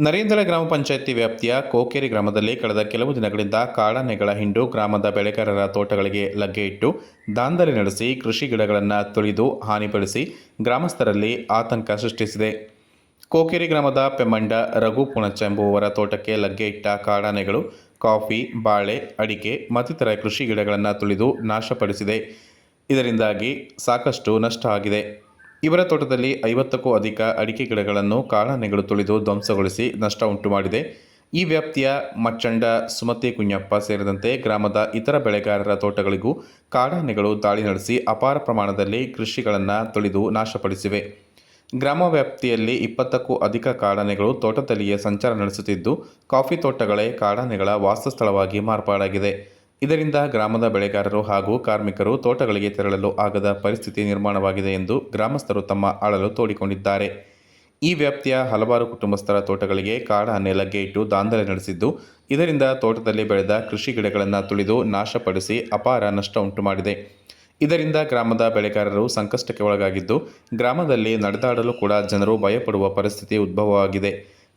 ನರೇಂದ್ರ ಗ್ರಾಮ ಪಂಚಾಯಿತಿ ವ್ಯಾಪ್ತಿಯ ಕೋಕೇರಿ ಗ್ರಾಮದಲ್ಲಿ ಕಳೆದ ಕೆಲವು ದಿನಗಳಿಂದ ಕಾಡಾನೆಗಳ ಹಿಂಡು ಗ್ರಾಮದ ಬೆಳೆಗಾರರ ತೋಟಗಳಿಗೆ ಲಗ್ಗೆ ಇಟ್ಟು ದಾಂಧಲೆ ನಡೆಸಿ ಕೃಷಿ ಗಿಡಗಳನ್ನು ತುಳಿದು ಹಾನಿಪಡಿಸಿ ಗ್ರಾಮಸ್ಥರಲ್ಲಿ ಆತಂಕ ಸೃಷ್ಟಿಸಿದೆ. ಕೋಕೇರಿ ಗ್ರಾಮದ ಪೆಮ್ಮಂಡ ರಘು ಪುಣಚ ತೋಟಕ್ಕೆ ಲಗ್ಗೆ ಇಟ್ಟ ಕಾಡಾನೆಗಳು ಕಾಫಿ, ಬಾಳೆ, ಅಡಿಕೆ ಮತ್ತಿತರ ಕೃಷಿ ಗಿಡಗಳನ್ನು ತುಳಿದು ನಾಶಪಡಿಸಿದೆ. ಇದರಿಂದಾಗಿ ಸಾಕಷ್ಟು ನಷ್ಟ ಆಗಿದೆ. ಇವರ ತೋಟದಲ್ಲಿ ಐವತ್ತಕ್ಕೂ ಅಧಿಕ ಅಡಿಕೆ ಗಿಡಗಳನ್ನು ಕಾಡಾನೆಗಳು ತುಳಿದು ಧ್ವಂಸಗೊಳಿಸಿ ನಷ್ಟ ಉಂಟು ಮಾಡಿದೆ ಈ ವ್ಯಾಪ್ತಿಯ ಮಚ್ಚಂಡ, ಸುಮತಿ ಕುഞ്ഞಪ್ಪ ಸೇರಿದಂತೆ ಗ್ರಾಮದ ಇತರ ಬೆಳೆಗಾರರ ತೋಟಗಳಿಗೂ ಕಾಡಾನೆಗಳು ದಾಳಿ ನಡೆಸಿ ಅಪಾರ ಪ್ರಮಾಣದಲ್ಲಿ ಕೃಷಿಗಳನ್ನು ತುಳಿದು ನಾಶಪಡಿಸಿವೆ. ಗ್ರಾಮ ವ್ಯಾಪ್ತಿಯಲ್ಲಿ ಇಪ್ಪತ್ತಕ್ಕೂ ಅಧಿಕ ಕಾಡಾನೆಗಳು ತೋಟದಲ್ಲಿಯೇ ಸಂಚಾರ ನಡೆಸುತ್ತಿದ್ದು, ಕಾಫಿ ತೋಟಗಳೇ ಕಾಡಾನೆಗಳ ವಾಸಸ್ಥಳವಾಗಿ ಮಾರ್ಪಾಡಾಗಿದೆ. ಇದರಿಂದ ಗ್ರಾಮದ ಬೆಳೆಗಾರರು ಹಾಗೂ ಕಾರ್ಮಿಕರು ತೋಟಗಳಿಗೆ ತೆರಳಲು ಆಗದ ಪರಿಸ್ಥಿತಿ ನಿರ್ಮಾಣವಾಗಿದೆ ಎಂದು ಗ್ರಾಮಸ್ಥರು ತಮ್ಮ ಅಳಲು ತೋಡಿಕೊಂಡಿದ್ದಾರೆ. ಈ ವ್ಯಾಪ್ತಿಯ ಹಲವಾರು ಕುಟುಂಬಸ್ಥರ ತೋಟಗಳಿಗೆ ಕಾಡ ಲಗ್ಗೆ ಇಟ್ಟು ದಾಂಧಲೆ ನಡೆಸಿದ್ದು, ಇದರಿಂದ ತೋಟದಲ್ಲಿ ಬೆಳೆದ ಕೃಷಿ ಗಿಡಗಳನ್ನು ತುಳಿದು ನಾಶಪಡಿಸಿ ಅಪಾರ ನಷ್ಟ ಉಂಟು ಮಾಡಿದೆ. ಇದರಿಂದ ಗ್ರಾಮದ ಬೆಳೆಗಾರರು ಸಂಕಷ್ಟಕ್ಕೆ ಒಳಗಾಗಿದ್ದು, ಗ್ರಾಮದಲ್ಲಿ ನಡೆದಾಡಲು ಕೂಡ ಜನರು ಭಯಪಡುವ ಪರಿಸ್ಥಿತಿ ಉದ್ಭವವಾಗಿದೆ.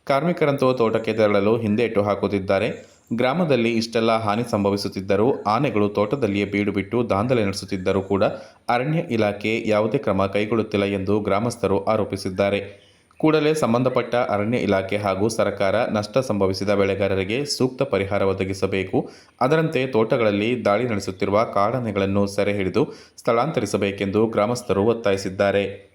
ಕಾರ್ಮಿಕರಂತೂ ತೋಟಕ್ಕೆ ತೆರಳಲು ಹಿಂದೇಟು ಹಾಕುತ್ತಿದ್ದಾರೆ. ಗ್ರಾಮದಲ್ಲಿ ಇಷ್ಟೆಲ್ಲ ಹಾನಿ ಸಂಭವಿಸುತ್ತಿದ್ದರೂ ಆನೆಗಳು ತೋಟದಲ್ಲಿಯೇ ಬೀಡು ಬಿಟ್ಟು ದಾಂಧಲೆ ನಡೆಸುತ್ತಿದ್ದರೂ ಕೂಡ ಅರಣ್ಯ ಇಲಾಖೆ ಯಾವುದೇ ಕ್ರಮ ಕೈಗೊಳ್ಳುತ್ತಿಲ್ಲ ಎಂದು ಗ್ರಾಮಸ್ಥರು ಆರೋಪಿಸಿದ್ದಾರೆ. ಕೂಡಲೇ ಸಂಬಂಧಪಟ್ಟ ಅರಣ್ಯ ಇಲಾಖೆ ಹಾಗೂ ಸರ್ಕಾರ ನಷ್ಟ ಸಂಭವಿಸಿದ ಬೆಳೆಗಾರರಿಗೆ ಸೂಕ್ತ ಪರಿಹಾರ ಒದಗಿಸಬೇಕು. ಅದರಂತೆ ತೋಟಗಳಲ್ಲಿ ದಾಳಿ ನಡೆಸುತ್ತಿರುವ ಕಾಡಾನೆಗಳನ್ನು ಸೆರೆ ಹಿಡಿದು ಸ್ಥಳಾಂತರಿಸಬೇಕೆಂದು ಗ್ರಾಮಸ್ಥರು ಒತ್ತಾಯಿಸಿದ್ದಾರೆ.